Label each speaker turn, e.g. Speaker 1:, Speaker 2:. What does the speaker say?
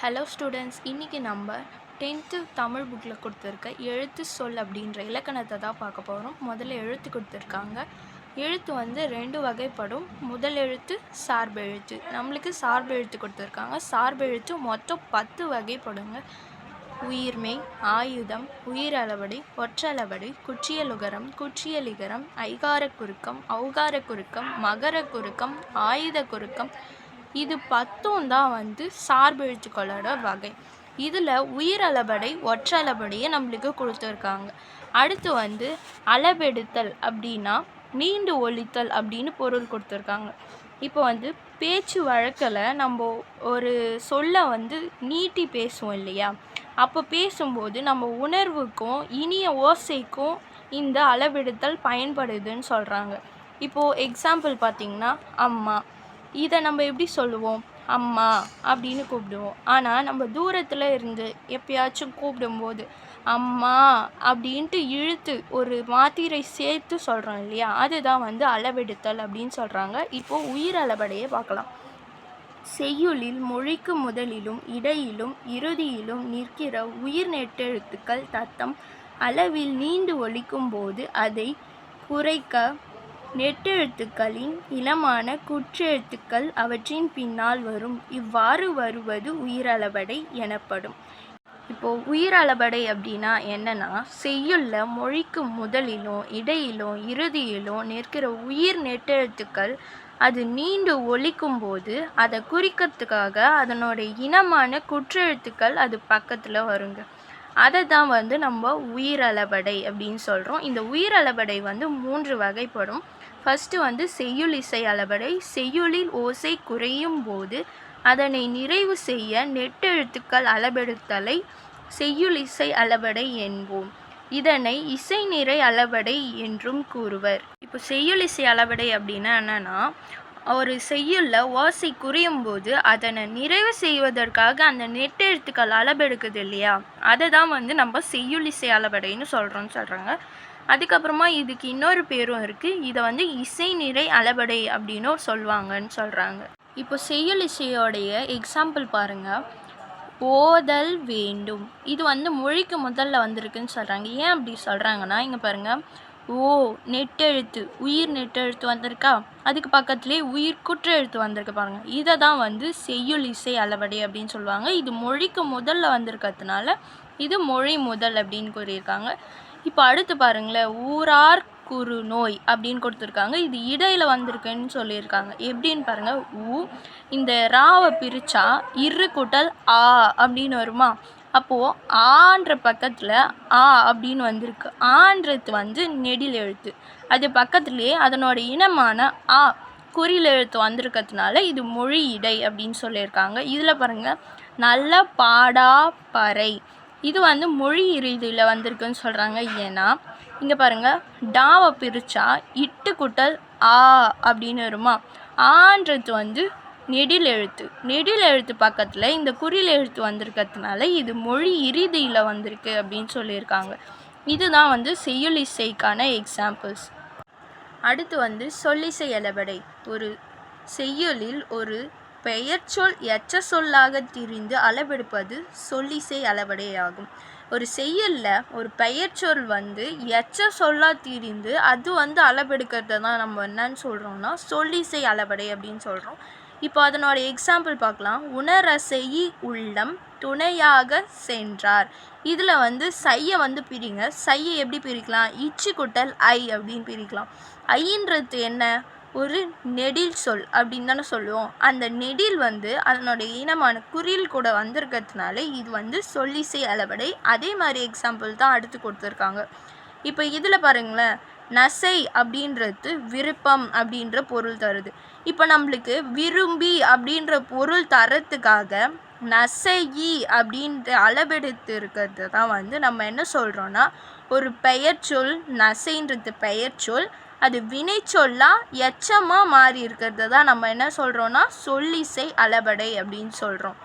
Speaker 1: Hello students இன்றைக்கி நம்ம tenth Tamil புக்கில் கொடுத்துருக்க எழுத்து சொல் அப்படின்ற இலக்கணத்தை தான் பார்க்க போகிறோம் முதல்ல எழுத்து கொடுத்துருக்காங்க. எழுத்து வந்து ரெண்டு வகைப்படும். முதல் எழுத்து சார்பெழுத்து நம்மளுக்கு சார்பு எழுத்து கொடுத்துருக்காங்க. சார்பெழுத்து மொத்தம் பத்து வகைப்படுங்க. உயிர்மை ஆயுதம் உயிரளவடி ஒற்றளவடி குற்றியலுகரம் குற்றியலிகரம் ஐகார குறுக்கம் ஔகார குறுக்கம் மகர குறுக்கம் ஆயுத குறுக்கம் இது பத்தும் தான் வந்து சார்பெழுத்துக்களோட வகை. இதில் உயிரளபடை ஒற்றளபடையை நம்மளுக்கு கொடுத்துருக்காங்க. அடுத்து வந்து அளவெடுத்தல் அப்படின்னா நீண்டு ஒழித்தல் அப்படின்னு பொருள் கொடுத்துருக்காங்க. இப்போ வந்து பேச்சு வழக்கில் நம்ம ஒரு சொல்ல வந்து நீட்டி பேசுவோம் இல்லையா? அப்போ பேசும்போது நம்ம உணர்வுக்கும் இனிய ஓசைக்கும் இந்த அளவெடுத்தல் பயன்படுதுன்னு சொல்கிறாங்க இப்போது எக்ஸாம்பிள் பார்த்திங்கன்னா அம்மா. இதை நம்ம எப்படி சொல்லுவோம்? அம்மா அப்படின்னு கூப்பிடுவோம். ஆனால் நம்ம தூரத்தில் இருந்து எப்பயாச்சும் கூப்பிடும்போது அம்மா அப்படின்ட்டு இழுத்து ஒரு மாத்திரை சேர்த்து சொல்கிறோம் இல்லையா? அதுதான் வந்து அளவெடுத்தல் அப்படின்னு சொல்கிறாங்க இப்போது உயிர் அளவடையை பார்க்கலாம். செய்யுளில் மொழிக்கு முதலிலும் இடையிலும் இறுதியிலும் நிற்கிற உயிர் நெட்டெழுத்துக்கள் தத்தம். அளவில் நீண்டு ஒழிக்கும் போது அதை குறைக்க நெட்டெழுத்துக்களின் இனமான குற்றெழுத்துக்கள் அவற்றின் பின்னால் வரும். இவ்வாறு வருவது உயிரளபடை எனப்படும். இப்போது உயிரளபடை அப்படின்னா என்னன்னா செய்யுள்ள மொழிக்கு முதலிலும் இடையிலும் இறுதியிலும் நிற்கிற உயிர் நெட்டெழுத்துக்கள் அது நீண்டு ஒழிக்கும் போது அதை குறிக்கிறதுக்காக அதனோட இனமான குற்றெழுத்துக்கள் அது பக்கத்தில் வருங்க. அதை தான் வந்து நம்ம உயிரளபடை அப்படின்னு சொல்கிறோம் இந்த உயிரளபடை வந்து மூன்று வகைப்படும். ஃபஸ்ட்டு வந்து செய்யுள் இசை அளபடை செய்யுளில் ஓசை குறையும் போது அதனை நிறைவு செய்ய நெட்டெழுத்துக்கள் அளபெடுத்தலை செய்யுள் இசை அளபடை என்போம். இதனை இசை நிறை அளபடை என்றும் கூறுவர். இப்போ செய்யுள் இசை அளபடை அப்படின்னா என்னென்னா ஒரு செய்யுளில் ஓசை குறையும் போது அதனை நிறைவு செய்வதற்காக அந்த நெட்டெழுத்துக்கள் அளபெடுக்குது இல்லையா? அதை தான் வந்து நம்ம செய்யுள் இசை அளபடைன்னு சொல்கிறோன்னு சொல்கிறாங்க அதுக்கப்புறமா இதுக்கு இன்னொரு பேரும் இருக்குது இதை வந்து இசை நிறை அளபடை அப்படின்னும் சொல்லுவாங்கன்னு சொல்கிறாங்க இப்போ செய்யுள் இசையோடைய எக்ஸாம்பிள் பாருங்கள் ஓதல் வேண்டும். இது வந்து மொழிக்கு முதல்ல வந்திருக்குன்னு சொல்கிறாங்க ஏன் அப்படி சொல்கிறாங்கன்னா இங்கே பாருங்கள் ஓ நெட்டெழுத்து. உயிர் நெட்டெழுத்து வந்திருக்கா? அதுக்கு பக்கத்துலேயே உயிர் குற்றெழுத்து வந்திருக்கு பாருங்கள் இதை தான் வந்து செய்யுள் இசை அளவடை அப்படின்னு சொல்லுவாங்க. இது மொழிக்கு முதல்ல வந்திருக்கிறதுனால இது மொழி முதல் அப்படின்னு கூறியிருக்காங்க. இப்போ அடுத்து பாருங்களேன் ஊரார் குறு நோய் அப்படின்னு கொடுத்துருக்காங்க. இது இடையில வந்திருக்குன்னு சொல்லியிருக்காங்க. எப்படின்னு பாருங்கள் ஊ இந்த ராவை பிரித்தா இரு கூட்டல் ஆ அப்படின்னு வருமா? அப்போது ஆன்ற பக்கத்தில் ஆ அப்படின்னு வந்திருக்கு. ஆன்றது வந்து நெடில் எழுத்து. அது பக்கத்துலேயே அதனோட இனமான ஆ குறியில் எழுத்து வந்திருக்கிறதுனால இது மொழி இடை அப்படின்னு சொல்லியிருக்காங்க. இதில் பாருங்கள் நல்ல பாடா பறை. இது வந்து மொழி இறுதியில் வந்திருக்குன்னு சொல்கிறாங்க ஏன்னா இங்கே பாருங்கள் டாவை பிரித்தா இட்டு குட்டல் ஆ அப்படின்னு வருமா? ஆன்றது வந்து நெடில் எழுத்து. நெடில் எழுத்து பக்கத்தில் இந்த குறில் எழுத்து வந்திருக்கிறதுனால இது மொழி இறுதியில் வந்திருக்கு அப்படின்னு சொல்லியிருக்காங்க. இதுதான் வந்து செய்யுளிசைக்கான எக்ஸாம்பிள்ஸ் அடுத்து வந்து சொல்லிசை அளபடை. ஒரு செய்யுளில் ஒரு பெயர்ச்சொல் எச்ச சொல்லாக திரிந்து அளவெடுப்பது சொல்லிசை அளவடையாகும். ஒரு செய்யுளில் ஒரு பெயர்ச்சொல் வந்து எச்ச சொல்லா திரிந்து அது வந்து அளவெடுக்கிறத தான் நம்ம என்னன்னு சொல்கிறோம்னா சொல்லிசை அளவடை அப்படின்னு சொல்கிறோம் இப்போ அதனோட எக்ஸாம்பிள் பார்க்கலாம். உணர செய் உள்ளம் துணையாக சென்றார். இதில் வந்து சையை வந்து பிரிங்க. சையை எப்படி பிரிக்கலாம்? இச்சு குட்டல் ஐ அப்படின்னு பிரிக்கலாம். ஐன்றது என்ன? ஒரு நெடில் சொல் அப்படின்னு தானே சொல்லுவோம். அந்த நெடில் வந்து அதனுடைய இனமான குறில் கூட வந்திருக்கிறதுனால இது வந்து சொல்லிசை அளவடை. அதே மாதிரி எக்ஸாம்பிள் தான் அடுத்து கொடுத்துருக்காங்க. இப்போ இதில் பாருங்களேன். நசை அப்படின்றது விருப்பம் அப்படின்ற பொருள் தருது. இப்போ நம்மளுக்கு விரும்பி அப்படின்ற பொருள் தரத்துக்காக நசையி அப்படின்ற அளவெடுத்து இருக்கிறது தான் வந்து நம்ம என்ன சொல்கிறோன்னா ஒரு பெயர்ச்சொல் நசைன்றது பெயர்ச்சொல் அது வினைச்சொல்லா எச்சமாக மாறி இருக்கிறது தான் நம்ம என்ன சொல்கிறோன்னா சொல்லிசை அளபடை அப்படின்னு சொல்கிறோம்